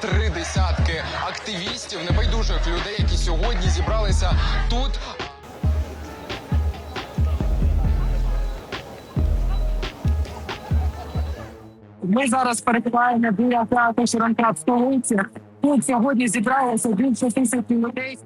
три десятки активістів, небайдужих людей, які сьогодні зібралися тут. Ми зараз перебуваємо біля театру Ширанка в столиці. Тут сьогодні зібралося більше тисячі людей.